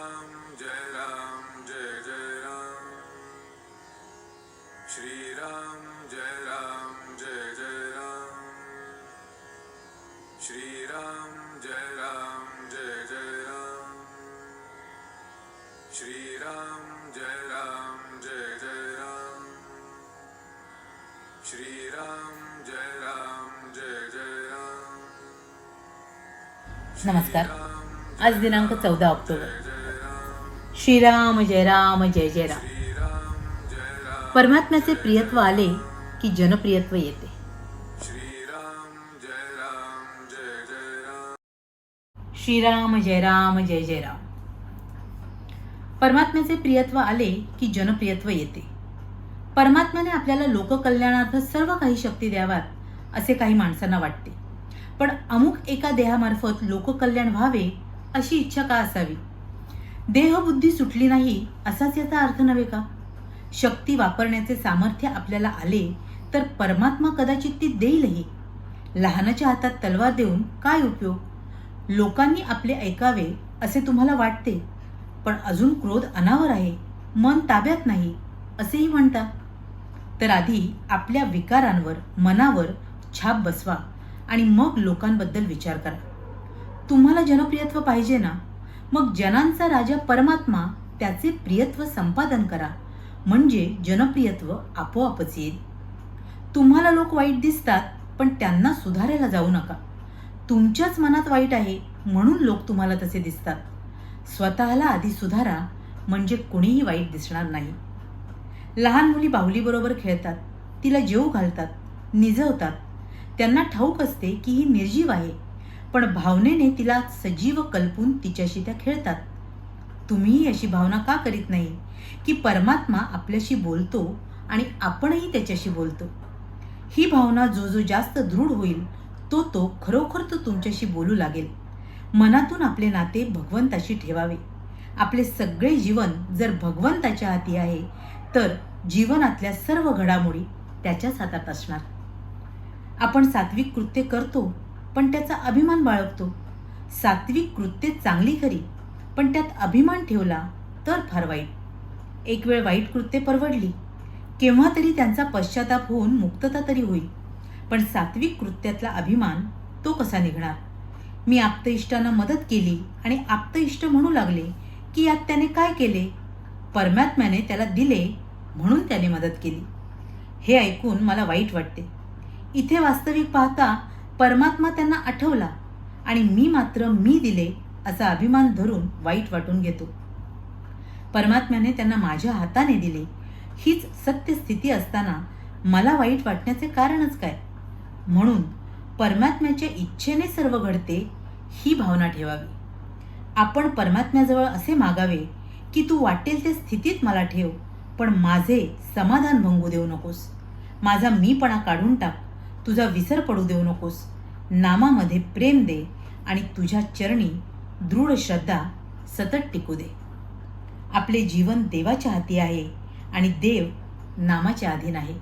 राम जय राम जय जय राम श्री राम जय राम जय जय राम श्री राम जय राम जय जय राम श्री राम जय राम जय जय राम श्री राम जय राम जय जय राम नमस्कार आज दिनांक चौदा ऑक्टोबर श्रीराम जय राम जय जय राम. परमात्म्याचे प्रियत्व आले की जनप्रियत्व येते. श्रीराम जय राम जय जय राम. परमात्म्याचे प्रियत्व आले की जनप्रियत्व येते. परमात्म्याने आपल्याला लोककल्याणार्थ सर्व काही शक्ती द्यावात असे काही माणसांना वाटते. पण अमुक एका देहामार्फत लोककल्याण व्हावे अशी इच्छा का असावी? देहबुद्धी सुटली नाही असाच याचा अर्थ नव्हे का? शक्ती वापरण्याचे सामर्थ्य आपल्याला आले तर परमात्मा कदाचित ती देईलही. लहानाच्या हातात तलवार देऊन काय उपयोग? लोकांनी आपले ऐकावे असे तुम्हाला वाटते. पण अजून क्रोध अनावर आहे मन ताब्यात नाही असेही म्हणतात. तर आधी आपल्या विकारांवर मनावर छाप बसवा आणि मग लोकांबद्दल विचार करा. तुम्हाला जनप्रियत्व पाहिजे ना? मग जनांचा राजा परमात्मा त्याचे प्रियत्व संपादन करा. म्हणजे जनप्रियत्व आपोआपच येईल. तुम्हाला लोक वाईट दिसतात पण त्यांना सुधारायला जाऊ नका. तुमच्याच मनात वाईट आहे म्हणून लोक तुम्हाला तसे दिसतात. स्वतःला आधी सुधारा म्हणजे कुणीही वाईट दिसणार नाही. लहान मुली बाहुलीबरोबर खेळतात तिला जेव घालतात निजवतात. त्यांना ठाऊक असते की ही निर्जीव आहे. पण भावनेने तिला सजीव कल्पून तिच्याशी त्या खेळतात. तुम्हीही अशी भावना का करीत नाही? की परमात्मा आपल्याशी बोलतो आणि आपणही त्याच्याशी बोलतो. ही भावना जो जो जास्त दृढ होईल तो तो खरोखर तो तुमच्याशी बोलू लागेल. मनातून आपले नाते भगवंताशी ठेवावे. आपले सगळे जीवन जर भगवंताच्या हाती आहे तर जीवनातल्या सर्व घडामोडी त्याच्याच हातात असणार. आपण सात्विक कृत्य करतो पण त्याचा अभिमान बाळगतो. सात्विक कृत्य चांगली खरी पण त्यात अभिमान ठेवला तर फार वाईट. एक वेळ वाईट कृत्य परवडली केव्हा तरी त्यांचा पश्चाताप होऊन मुक्तता तरी होईल. पण सात्विक कृत्यातला अभिमान तो कसा निघणार? मी आप्तइष्टांना मदत केली आणि आप्तइष्ट म्हणू लागले की यात त्याने काय केले? परमात्म्याने त्याला दिले म्हणून त्याने मदत केली. हे ऐकून मला वाईट वाटते. इथे वास्तविक पाहता परमात्मा त्यांना आठवला आणि मी मात्र मी दिले असा अभिमान धरून वाईट वाटून घेतो. परमात्म्याने त्यांना माझ्या हाताने दिले. हीच सत्य स्थिती असताना मला वाईट वाटण्याचे कारणच काय? म्हणून परमात्म्याच्या इच्छेने सर्व घडते ही भावना ठेवावी. आपण परमात्म्याजवळ असे मागावे की तू वाटेल त्या स्थितीत मला ठेव पण माझे समाधान भंगू देऊ नकोस. माझा मीपणा काढून टाक. तुझा विसर पडू देऊ नकोस. नामामध्ये प्रेम दे आणि तुझ्या चरणी दृढ श्रद्धा सतत टिकू दे. आपले जीवन देवाच्या हाती आहे आणि देव नामाच्या अधीन आहे.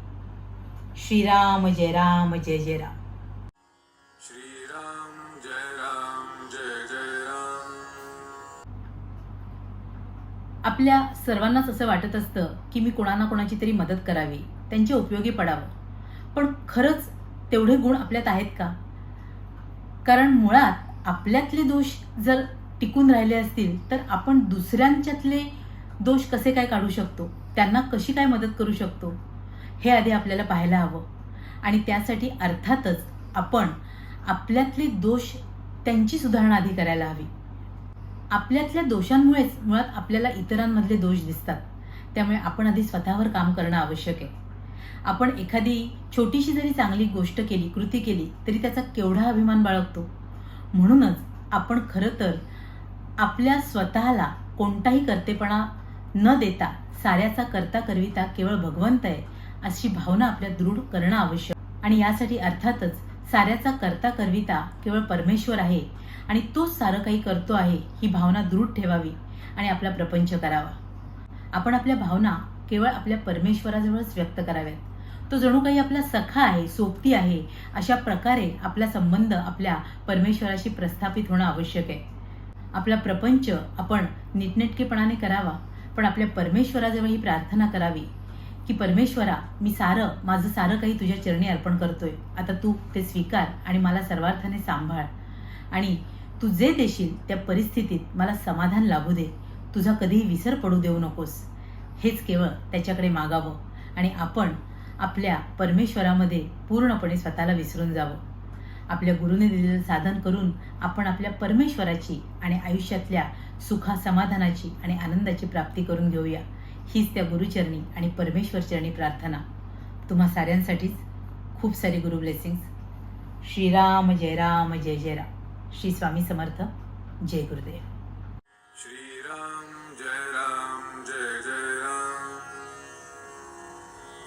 श्रीराम जय राम जय जय राम. श्रीराम जय राम जय जय राम. आपल्या सर्वांनाच असं वाटत असतं की मी कोणाना कोणाची तरी मदत करावी त्यांच्या उपयोगी पडावं. पण खरंच तेवढे गुण आपल्यात आहेत का? कारण मुळात आपल्यातले दोष जर टिकून राहिले असतील तर आपण दुसऱ्यांच्यातले दोष कसे काय काढू शकतो? त्यांना कशी काय मदत करू शकतो? हे आधी आपल्याला पाहायला हवं. आणि त्यासाठी अर्थातच आपण आपल्यातले दोष त्यांची सुधारणा आधी करायला हवी. आपल्यातल्या दोषांमुळेच मुळात आपल्याला इतरांमधले दोष दिसतात. त्यामुळे आपण आधी स्वतःवर काम करणं आवश्यक आहे. आपण एखादी छोटीशी जरी चांगली गोष्ट केली कृती केली तरी त्याचा केवढा अभिमान बाळगतो. म्हणूनच आपण खरं तर आपल्या स्वतःला कोणताही कर्तेपणा न देता साऱ्याचा करता करविता केवळ भगवंत आहे अशी भावना आपल्या दृढ करणं आवश्यक. आणि यासाठी अर्थातच साऱ्याचा करता करविता केवळ परमेश्वर आहे आणि तोच सारं काही करतो आहे ही भावना दृढ ठेवावी आणि आपला प्रपंच करावा. आपण आपल्या भावना केवळ आपल्या परमेश्वराजवळच व्यक्त कराव्यात. तो जणू काही आपला सखा आहे सोबती आहे अशा प्रकारे आपला संबंध आपल्या परमेश्वराशी प्रस्थापित होणं आवश्यक आहे. आपला प्रपंच आपण नीटनेटकेपणाने करावा पण आपल्या परमेश्वराजवळ ही प्रार्थना करावी की परमेश्वरा मी सारं माझं सारं काही तुझ्या चरणी अर्पण करतोय. आता तू ते स्वीकार आणि मला सर्वार्थाने सांभाळ. आणि तू जे देशील त्या परिस्थितीत मला समाधान लाभू दे. तुझा कधीही विसर पडू देऊ नकोस. हेच केवळ त्याच्याकडे मागावं आणि आपण आपल्या परमेश्वरामध्ये पूर्णपणे स्वतःला विसरून जावं. आपल्या गुरुने दिलेलं साधन करून आपण आपल्या परमेश्वराची आणि आयुष्यातल्या सुखा समाधानाची आणि आनंदाची प्राप्ती करून घेऊया. हीच त्या गुरुचरणी आणि परमेश्वरचरणी प्रार्थना. तुम्हा साऱ्यांसाठीच खूप सारी गुरु ब्लेसिंग्स. श्रीराम जय राम जय जय राम. श्री स्वामी समर्थ जय Gurudev. Shri